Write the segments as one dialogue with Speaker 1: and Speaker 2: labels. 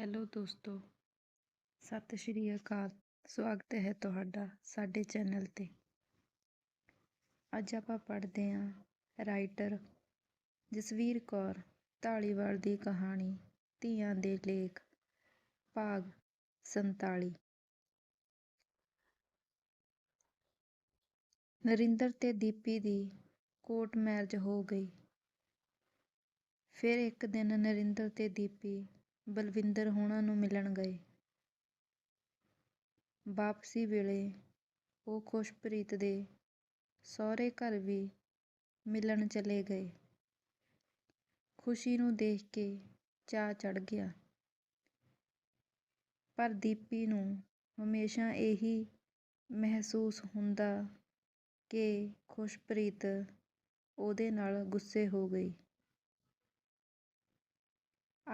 Speaker 1: Hello ਦੋਸਤੋ, ਸਤਿ ਸ਼੍ਰੀ ਅਕਾਲ। ਸਵਾਗਤ ਹੈ ਤੁਹਾਡਾ ਸਾਡੇ ਚੈਨਲ ਤੇ। ਅੱਜ ਆਪਾਂ ਪੜ੍ਹਦੇ ਹਾਂ ਰਾਈਟਰ ਜਸਵੀਰ ਕੌਰ ਢਾਲੀਵਾਲ ਦੀ ਕਹਾਣੀ ਧੀਆਂ ਦੇ ਲੇਖ, ਭਾਗ 47 ਨਰਿੰਦਰ ਤੇ ਦੀਪੀ ਦੀ ਕੋਰਟ ਮੈਰਿਜ ਹੋ ਗਈ। ਫਿਰ ਇੱਕ ਦਿਨ ਨਰਿੰਦਰ ਤੇ ਦੀਪੀ ਬਲਵਿੰਦਰ ਹੋਣਾ ਨੂੰ ਮਿਲਣ ਗਏ। ਵਾਪਸੀ ਵੇਲੇ ਉਹ ਖੁਸ਼ਪ੍ਰੀਤ ਦੇ ਸਹੁਰੇ ਘਰ ਵੀ ਮਿਲਣ ਚਲੇ ਗਏ। ਖੁਸ਼ੀ ਨੂੰ ਦੇਖ ਕੇ ਚਾਅ ਚੜ ਗਿਆ। ਪਰ ਦੀਪੀ ਨੂੰ ਹਮੇਸ਼ਾ ਇਹੀ ਮਹਿਸੂਸ ਹੁੰਦਾ ਕਿ ਖੁਸ਼ਪ੍ਰੀਤ ਉਹਦੇ ਨਾਲ ਗੁੱਸੇ ਹੋ ਗਈ।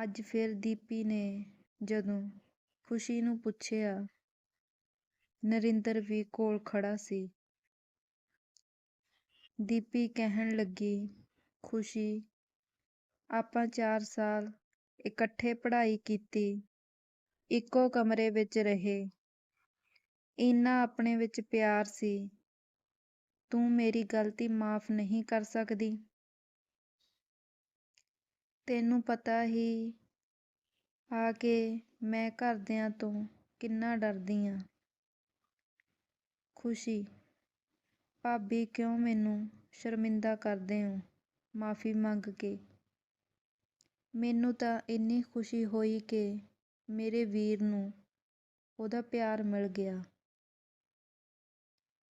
Speaker 1: ਅੱਜ ਫਿਰ ਦੀਪੀ ਨੇ ਜਦੋਂ ਖੁਸ਼ੀ ਨੂੰ ਪੁੱਛਿਆ, ਨਰਿੰਦਰ ਵੀ ਕੋਲ ਖੜਾ ਸੀ। ਦੀਪੀ ਕਹਿਣ ਲੱਗੀ, ਖੁਸ਼ੀ, ਆਪਾਂ ਚਾਰ ਸਾਲ ਇਕੱਠੇ ਪੜ੍ਹਾਈ ਕੀਤੀ, ਇੱਕੋ ਕਮਰੇ ਵਿੱਚ ਰਹੇ, ਇੰਨਾ ਆਪਣੇ ਵਿੱਚ ਪਿਆਰ ਸੀ, ਤੂੰ ਮੇਰੀ ਗਲਤੀ ਮਾਫ਼ ਨਹੀਂ ਕਰ ਸਕਦੀ। ਤੈਨੂੰ ਪਤਾ ਹੀ ਆ ਕਿ ਮੈਂ ਘਰਦਿਆਂ ਤੋਂ ਕਿੰਨਾ ਡਰਦੀ ਆਂ। ਖੁਸ਼ੀ। ਭਾਬੀ, ਕਿਉਂ ਮੈਨੂੰ ਸ਼ਰਮਿੰਦਾ ਕਰਦੇ ਹੋ? ਮਾਫ਼ੀ ਮੰਗ ਕੇ। ਮੈਨੂੰ ਤਾਂ ਇੰਨੀ ਖੁਸ਼ੀ ਹੋਈ ਕਿ ਮੇਰੇ ਵੀਰ ਨੂੰ ਉਹਦਾ ਪਿਆਰ ਮਿਲ ਗਿਆ।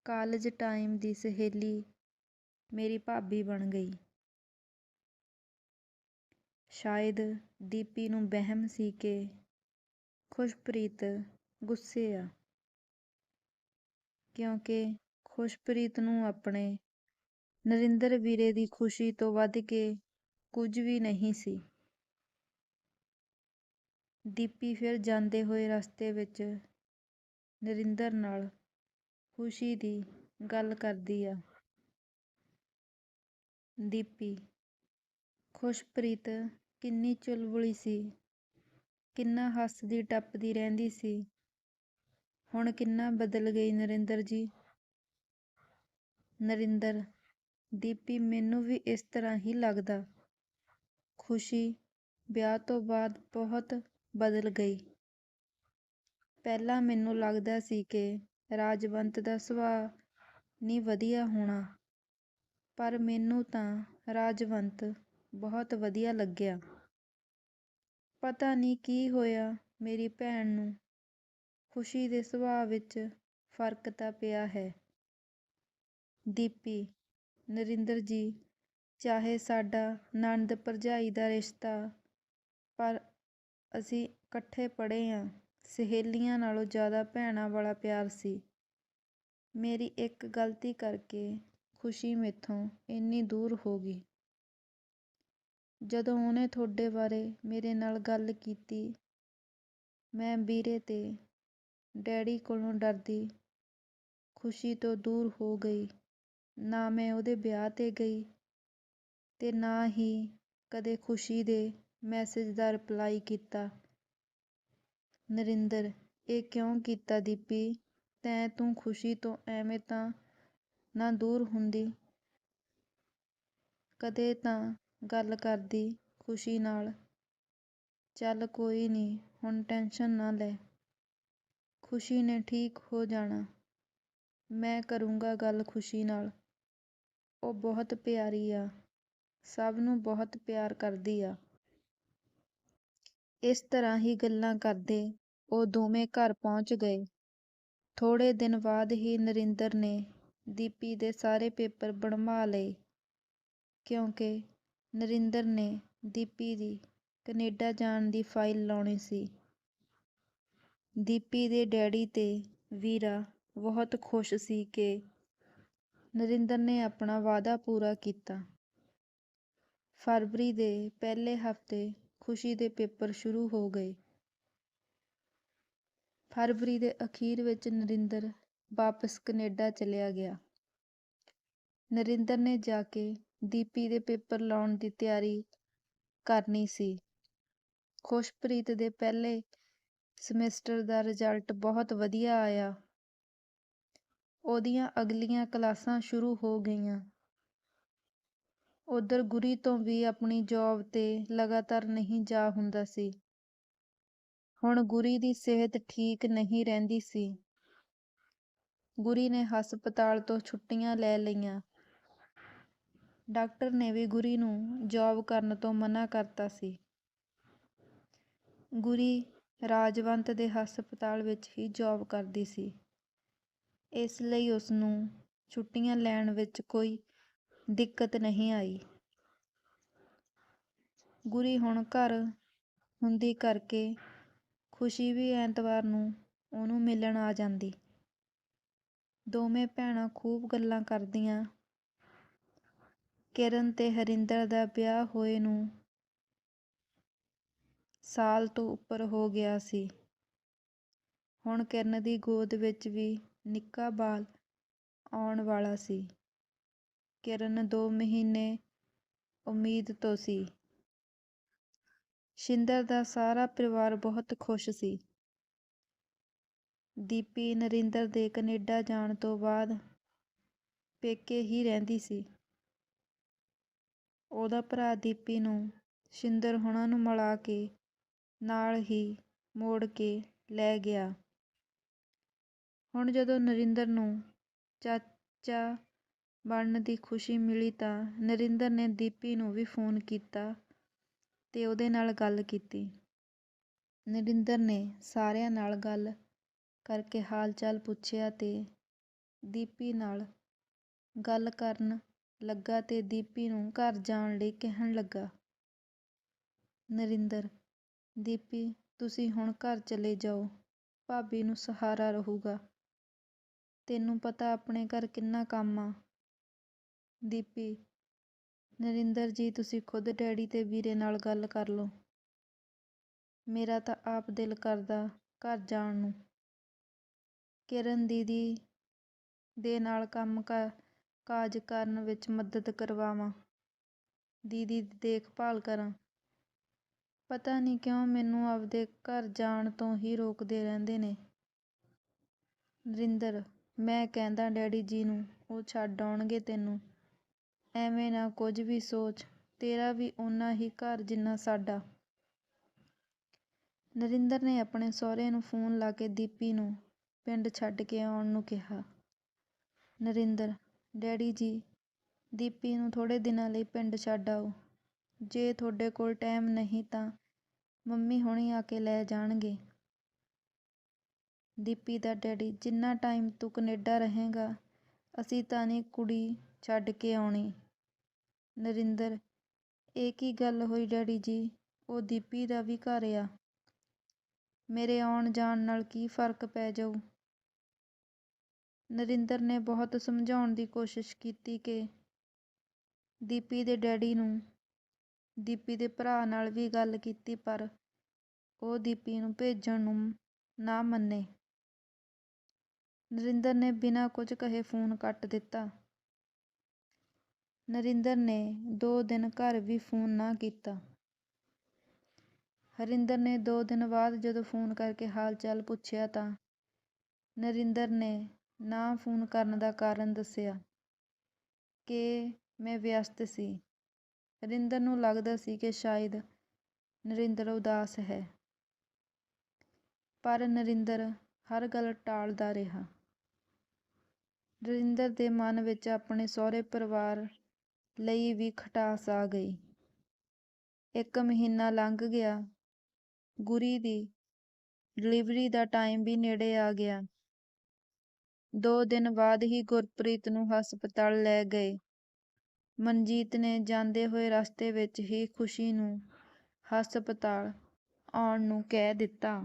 Speaker 1: ਕਾਲਜ ਟਾਈਮ ਦੀ ਸਹੇਲੀ ਮੇਰੀ ਭਾਬੀ ਬਣ ਗਈ। ਸ਼ਾਇਦ ਦੀਪੀ ਨੂੰ ਵਹਿਮ ਸੀ ਕਿ ਖੁਸ਼ਪ੍ਰੀਤ ਗੁੱਸੇ ਆ। ਕਿਉਂਕਿ ਖੁਸ਼ਪ੍ਰੀਤ ਨੂੰ ਆਪਣੇ ਨਰਿੰਦਰ ਵੀਰੇ ਦੀ ਖੁਸ਼ੀ ਤੋਂ ਵੱਧ ਕੇ ਕੁਝ ਵੀ ਨਹੀਂ ਸੀ। ਦੀਪੀ ਫਿਰ ਜਾਂਦੇ ਹੋਏ ਰਸਤੇ ਵਿੱਚ ਨਰਿੰਦਰ ਨਾਲ ਖੁਸ਼ੀ ਦੀ ਗੱਲ ਕਰਦੀ ਆ। ਦੀਪੀ, ਖੁਸ਼ਪ੍ਰੀਤ ਕਿੰਨੀ ਚੁਲਬੁਲੀ ਸੀ, ਕਿੰਨਾ ਹੱਸਦੀ ਟੱਪਦੀ ਰਹਿੰਦੀ ਸੀ। ਹੁਣ ਕਿੰਨਾ ਬਦਲ ਗਈ ਨਰਿੰਦਰ ਜੀ। ਨਰਿੰਦਰ, ਦੀਪੀ ਮੈਨੂੰ ਵੀ ਇਸ ਤਰ੍ਹਾਂ ਹੀ ਲੱਗਦਾ। ਖੁਸ਼ੀ ਵਿਆਹ ਤੋਂ ਬਾਅਦ ਬਹੁਤ ਬਦਲ ਗਈ। ਪਹਿਲਾਂ ਮੈਨੂੰ ਲੱਗਦਾ ਸੀ ਕਿ ਰਾਜਵੰਤ ਦਾ ਸੁਭਾਅ ਨਹੀਂ ਵਧੀਆ ਹੋਣਾ, ਪਰ ਮੈਨੂੰ ਤਾਂ ਰਾਜਵੰਤ ਬਹੁਤ ਵਧੀਆ ਲੱਗਿਆ। ਪਤਾ ਨਹੀਂ ਕੀ ਹੋਇਆ ਮੇਰੀ ਭੈਣ ਨੂੰ। ਖੁਸ਼ੀ ਦੇ ਸੁਭਾਅ ਵਿੱਚ ਫ਼ਰਕ ਤਾਂ ਪਿਆ ਹੈ। ਦੀਪੀ, ਨਰਿੰਦਰ ਜੀ, ਚਾਹੇ ਸਾਡਾ ਨਣਦ ਭਰਜਾਈ ਦਾ ਰਿਸ਼ਤਾ, ਪਰ ਅਸੀਂ ਇਕੱਠੇ ਪੜ੍ਹੇ ਆਂ। ਸਹੇਲੀਆਂ ਨਾਲੋਂ ਜ਼ਿਆਦਾ ਭੈਣਾਂ ਵਾਲਾ ਪਿਆਰ ਸੀ। ਮੇਰੀ ਇੱਕ ਗਲਤੀ ਕਰਕੇ ਖੁਸ਼ੀ ਮੇਥੋਂ ਇੰਨੀ ਦੂਰ ਹੋ ਗਈ। ਜਦੋਂ ਉਹਨੇ ਤੁਹਾਡੇ ਬਾਰੇ ਮੇਰੇ ਨਾਲ ਗੱਲ ਕੀਤੀ, ਮੈਂ ਵੀਰੇ ਤੇ ਡੈਡੀ ਕੋਲੋਂ ਡਰਦੀ ਖੁਸ਼ੀ ਤੋਂ ਦੂਰ ਹੋ ਗਈ। ਨਾ ਮੈਂ ਉਹਦੇ ਵਿਆਹ ਤੇ ਗਈ ਤੇ ਨਾ ਹੀ ਕਦੇ ਖੁਸ਼ੀ ਦੇ ਮੈਸੇਜ ਦਾ ਰਿਪਲਾਈ ਕੀਤਾ। ਨਰਿੰਦਰ, ਇਹ ਕਿਉਂ ਕੀਤਾ ਦੀਪੀ? ਤੈਂ ਤੂੰ ਖੁਸ਼ੀ ਤੋਂ ਐਵੇਂ ਤਾਂ ਨਾ ਦੂਰ ਹੁੰਦੀ। ਕਦੇ ਤਾਂ ਗੱਲ ਕਰਦੀ ਖੁਸ਼ੀ ਨਾਲ। ਚੱਲ ਕੋਈ ਨਹੀਂ ਹੁਣ ਟੈਨਸ਼ਨ ਨਾ ਲੈ। ਖੁਸ਼ੀ ਨੇ ਠੀਕ ਹੋ ਜਾਣਾ। ਮੈਂ ਕਰੂੰਗਾ ਗੱਲ ਖੁਸ਼ੀ ਨਾਲ। ਉਹ ਬਹੁਤ ਪਿਆਰੀ ਆ। ਸਭ ਨੂੰ ਬਹੁਤ ਪਿਆਰ ਕਰਦੀ ਆ। ਇਸ ਤਰ੍ਹਾਂ ਹੀ ਗੱਲਾਂ ਕਰਦੇ ਉਹ ਦੋਵੇਂ ਘਰ ਪਹੁੰਚ ਗਏ। ਥੋੜੇ ਦਿਨ ਬਾਅਦ ਹੀ ਨਰਿੰਦਰ ਨੇ ਦੀਪੀ ਦੇ ਸਾਰੇ ਪੇਪਰ ਬਣਵਾ ਲਏ। ਕਿਉਂਕਿ ਨਰਿੰਦਰ ਨੇ ਦੀਪੀ ਦੀ ਕੈਨੇਡਾ ਜਾਣ ਦੀ ਫਾਈਲ ਲਾਉਣੀ ਸੀ। ਦੀਪੀ ਦੇ ਡੈਡੀ ਤੇ ਵੀਰਾ ਬਹੁਤ ਖੁਸ਼ ਸੀ ਕਿ ਨਰਿੰਦਰ ਨੇ ਆਪਣਾ ਵਾਅਦਾ ਪੂਰਾ ਕੀਤਾ। ਫਰਵਰੀ ਦੇ ਪਹਿਲੇ ਹਫ਼ਤੇ ਖੁਸ਼ੀ ਦੇ ਪੇਪਰ ਸ਼ੁਰੂ ਹੋ ਗਏ। ਫਰਵਰੀ ਦੇ ਅਖੀਰ ਵਿੱਚ ਨਰਿੰਦਰ ਵਾਪਸ ਕੈਨੇਡਾ ਚਲਿਆ ਗਿਆ। ਨਰਿੰਦਰ ਨੇ ਜਾ ਕੇ ਦੀਪੀ ਦੇ ਪੇਪਰ ਲਾਉਣ ਦੀ ਤਿਆਰੀ ਕਰਨੀ ਸੀ ਖੁਸ਼ਪ੍ਰੀਤ ਦੇ ਪਹਿਲੇ ਸਮੈਸਟਰ ਦਾ ਰਿਜ਼ਲਟ ਬਹੁਤ ਵਧੀਆ ਆਇਆ। ਉਹਦੀਆਂ ਅਗਲੀਆਂ ਕਲਾਸਾਂ ਸ਼ੁਰੂ ਹੋ ਗਈਆਂ। ਉਧਰ ਗੁਰੀ ਤੋਂ ਵੀ ਆਪਣੀ ਜੌਬ 'ਤੇ ਲਗਾਤਾਰ ਨਹੀਂ ਜਾ ਹੁੰਦਾ ਸੀ। ਹੁਣ ਗੁਰੀ ਦੀ ਸਿਹਤ ਠੀਕ ਨਹੀਂ ਰਹਿੰਦੀ ਸੀ। ਗੁਰੀ ਨੇ ਹਸਪਤਾਲ ਤੋਂ ਛੁੱਟੀਆਂ ਲੈ ਲਈਆਂ। ਡਾਕਟਰ ਨੇ ਵੀ ਗੁਰੀ ਨੂੰ ਜੌਬ ਕਰਨ ਤੋਂ ਮਨਾ ਕਰਤਾ ਸੀ। ਗੁਰੀ ਰਾਜਵੰਤ ਦੇ ਹਸਪਤਾਲ ਵਿੱਚ ਹੀ ਜੌਬ ਕਰਦੀ ਸੀ। ਇਸ ਲਈ ਉਸਨੂੰ ਛੁੱਟੀਆਂ ਲੈਣ ਵਿੱਚ ਕੋਈ ਦਿੱਕਤ ਨਹੀਂ ਆਈ। ਗੁਰੀ ਹੁਣ ਘਰ ਹੁੰਦੀ ਕਰਕੇ ਖੁਸ਼ੀ ਵੀ ਐਤਵਾਰ ਨੂੰ ਉਹਨੂੰ ਮਿਲਣ ਆ ਜਾਂਦੀ। ਦੋਵੇਂ ਭੈਣਾਂ ਖੂਬ ਗੱਲਾਂ ਕਰਦੀਆਂ। ਕਿਰਨ ਤੇ ਹਰਿੰਦਰ ਦਾ ਵਿਆਹ ਹੋਏ ਨੂੰ ਸਾਲ ਤੋਂ ਉੱਪਰ ਹੋ ਗਿਆ ਸੀ। ਹੁਣ ਕਿਰਨ ਦੀ ਗੋਦ ਵਿੱਚ ਵੀ ਨਿੱਕਾ ਬਾਲ ਆਉਣ ਵਾਲਾ ਸੀ। ਕਿਰਨ ਦੋ ਮਹੀਨੇ ਉਮੀਦ ਤੋਂ ਸੀ। ਸ਼ਿੰਦਰ ਦਾ ਸਾਰਾ ਪਰਿਵਾਰ ਬਹੁਤ ਖੁਸ਼ ਸੀ। ਦੀਪੀ, ਨਰਿੰਦਰ ਦੇ ਕਨੇਡਾ ਜਾਣ ਤੋਂ ਬਾਅਦ ਪੇਕੇ ਹੀ ਰਹਿੰਦੀ ਸੀ। ਉਹਦਾ ਭਰਾ ਦੀਪੀ ਨੂੰ ਸ਼ਿੰਦਰ ਹੁਣਾਂ ਨੂੰ ਮਿਲਾ ਕੇ ਨਾਲ ਹੀ ਮੋੜ ਕੇ ਲੈ ਗਿਆ। ਹੁਣ ਜਦੋਂ ਨਰਿੰਦਰ ਨੂੰ ਚਾਚਾ ਬਣਨ ਦੀ ਖੁਸ਼ੀ ਮਿਲੀ ਤਾਂ ਨਰਿੰਦਰ ਨੇ ਦੀਪੀ ਨੂੰ ਵੀ ਫੋਨ ਕੀਤਾ ਤੇ ਉਹਦੇ ਨਾਲ ਗੱਲ ਕੀਤੀ। ਨਰਿੰਦਰ ਨੇ ਸਾਰਿਆਂ ਨਾਲ ਗੱਲ ਕਰਕੇ ਹਾਲ-ਚਾਲ ਪੁੱਛਿਆ ਤੇ ਦੀਪੀ ਨਾਲ ਗੱਲ ਕਰਨ ਲੱਗਾ ਤੇ ਦੀਪੀ ਨੂੰ ਘਰ ਜਾਣ ਲਈ ਕਹਿਣ ਲੱਗਾ। ਨਰਿੰਦਰ, ਦੀਪੀ ਤੁਸੀਂ ਹੁਣ ਘਰ ਚਲੇ ਜਾਓ, ਭਾਬੀ ਨੂੰ ਸਹਾਰਾ ਰਹੂਗਾ। ਤੈਨੂੰ ਪਤਾ ਆਪਣੇ ਘਰ ਕਿੰਨਾ ਕੰਮ ਆ। ਦੀਪੀ, ਨਰਿੰਦਰ ਜੀ ਤੁਸੀਂ ਖੁਦ ਡੈਡੀ ਤੇ ਵੀਰੇ ਨਾਲ ਗੱਲ ਕਰ ਲਓ। ਮੇਰਾ ਤਾਂ ਆਪ ਦਿਲ ਕਰਦਾ ਘਰ ਜਾਣ ਨੂੰ। ਕਿਰਨ ਦੀਦੀ ਦੇ ਨਾਲ ਕੰਮ ਕਰ ਕਾਜ ਕਰਨ ਵਿੱਚ ਮਦਦ ਕਰਵਾਵਾਂ, ਦੀਦੀ ਦੀ ਦੇਖਭਾਲ ਕਰਾਂ। ਪਤਾ ਨਹੀਂ ਕਿਉਂ ਮੈਨੂੰ ਆਪਦੇ ਘਰ ਜਾਣ ਤੋਂ ਹੀ ਰੋਕਦੇ ਰਹਿੰਦੇ ਨੇ। ਨਰਿੰਦਰ, ਮੈਂ ਕਹਿੰਦਾ ਡੈਡੀ ਜੀ ਨੂੰ ਉਹ ਛੱਡ ਆਉਣਗੇ ਤੈਨੂੰ। ਐਵੇਂ ਨਾ ਕੁਝ ਵੀ ਸੋਚ, ਤੇਰਾ ਵੀ ਓਨਾ ਹੀ ਘਰ ਜਿੰਨਾ ਸਾਡਾ। ਨਰਿੰਦਰ ਨੇ ਆਪਣੇ ਸਹੁਰੇ ਨੂੰ ਫੋਨ ਲਾ ਕੇ ਦੀਪੀ ਨੂੰ ਪਿੰਡ ਛੱਡ ਕੇ ਆਉਣ ਨੂੰ ਕਿਹਾ। ਨਰਿੰਦਰ, ਡੈਡੀ ਜੀ, ਦੀਪੀ ਨੂੰ ਥੋੜ੍ਹੇ ਦਿਨਾਂ ਲਈ ਪਿੰਡ ਛੱਡ ਆਓ। ਜੇ ਤੁਹਾਡੇ ਕੋਲ ਟਾਈਮ ਨਹੀਂ ਤਾਂ ਮੰਮੀ ਹੁਣੀ ਆ ਕੇ ਲੈ ਜਾਣਗੇ। ਦੀਪੀ ਦਾ ਡੈਡੀ, ਜਿੰਨਾ ਟਾਈਮ ਤੂੰ ਕਨੇਡਾ ਰਹੇਗਾ ਅਸੀਂ ਤਾਂ ਨਹੀਂ ਕੁੜੀ ਛੱਡ ਕੇ ਆਉਣੀ। ਨਰਿੰਦਰ, ਇਹ ਕੀ ਗੱਲ ਹੋਈ ਡੈਡੀ ਜੀ, ਉਹ ਦੀਪੀ ਦਾ ਵੀ ਘਰ ਆ। ਮੇਰੇ ਆਉਣ ਜਾਣ ਨਾਲ ਕੀ ਫ਼ਰਕ ਪੈ ਜਾਊ। ਨਰਿੰਦਰ ਨੇ ਬਹੁਤ ਸਮਝਾਉਣ ਦੀ ਕੋਸ਼ਿਸ਼ ਕੀਤੀ ਕਿ ਦੀਪੀ ਦੇ ਡੈਡੀ ਨੂੰ ਦੀਪੀ ਦੇ ਭਰਾ ਨਾਲ ਵੀ ਗੱਲ ਕੀਤੀ, ਪਰ ਉਹ ਦੀਪੀ ਨੂੰ ਭੇਜਣ ਨੂੰ ਨਾ ਮੰਨੇ। ਨਰਿੰਦਰ ਨੇ ਬਿਨਾਂ ਕੁਝ ਕਹੇ ਫੋਨ ਕੱਟ ਦਿੱਤਾ। ਨਰਿੰਦਰ ਨੇ ਦੋ ਦਿਨ ਘਰ ਵੀ ਫੋਨ ਨਾ ਕੀਤਾ। ਹਰਿੰਦਰ ਨੇ ਦੋ ਦਿਨ ਬਾਅਦ ਜਦੋਂ ਫੋਨ ਕਰਕੇ ਹਾਲ-ਚਾਲ ਪੁੱਛਿਆ ਤਾਂ ਨਰਿੰਦਰ ਨੇ ਨਾ ਫੋਨ ਕਰਨ ਦਾ ਕਾਰਨ ਦੱਸਿਆ ਕਿ ਮੈਂ ਵਿਅਸਤ ਸੀ। ਹਰਿੰਦਰ ਨੂੰ ਲੱਗਦਾ ਸੀ ਕਿ ਸ਼ਾਇਦ ਨਰਿੰਦਰ ਉਦਾਸ ਹੈ। ਪਰ ਨਰਿੰਦਰ ਹਰ ਗੱਲ ਟਾਲਦਾ ਰਿਹਾ। ਨਰਿੰਦਰ ਦੇ ਮਨ ਵਿੱਚ ਆਪਣੇ ਸਹੁਰੇ ਪਰਿਵਾਰ ਲਈ ਵੀ ਖਟਾਸ ਆ ਗਈ। ਇੱਕ ਮਹੀਨਾ ਲੰਘ ਗਿਆ। ਗੁਰੀ ਦੀ ਡਿਲੀਵਰੀ ਦਾ ਟਾਈਮ ਵੀ ਨੇੜੇ ਆ ਗਿਆ। ਦੋ ਦਿਨ ਬਾਅਦ ਹੀ ਗੁਰਪ੍ਰੀਤ ਨੂੰ ਹਸਪਤਾਲ ਲੈ ਗਏ। ਮਨਜੀਤ ਨੇ ਜਾਂਦੇ ਹੋਏ ਰਸਤੇ ਵਿੱਚ ਹੀ ਖੁਸ਼ੀ ਨੂੰ ਹਸਪਤਾਲ ਆਉਣ ਨੂੰ ਕਹਿ ਦਿੱਤਾ।